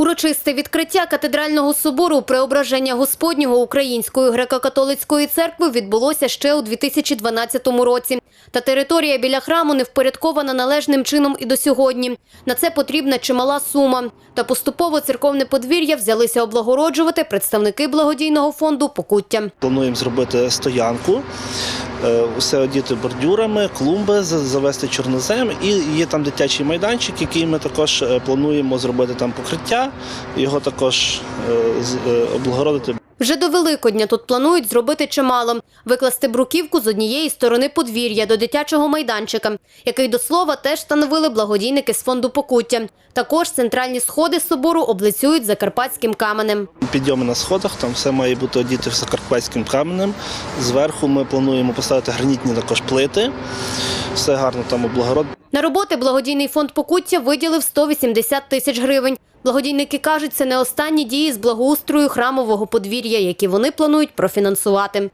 Ur- Урочисте відкриття катедрального собору Преображення Господнього Української греко-католицької церкви відбулося ще у 2012 році. Та територія біля храму не впорядкована належним чином і до сьогодні. На це потрібна чимала сума. Та поступово церковне подвір'я взялися облагороджувати представники благодійного фонду «Покуття». Плануємо зробити стоянку, е, усе одіти бордюрами, клумби, за- завести чорнозем. І є там дитячий майданчик, який ми також е, плануємо зробити там покриття, його також е, е, облагородити Вже до Великодня тут планують зробити чимало. Викласти бруківку з однієї сторони подвір'я до дитячого майданчика, який, до слова, теж встановили благодійники з фонду «Покуття». Також центральні сходи собору облицюють закарпатським каменем. підйоми на сходах, там все має бути одіти закарпатським каменем. Зверху ми плануємо поставити гранітні також плити. Все гарно там облагородити. На роботи благодійний фонд «Покуття» виділив 180 тисяч гривень. Благодійники кажуть, це не останні дії з благоустрою храмового подвір'я, які вони планують профінансувати.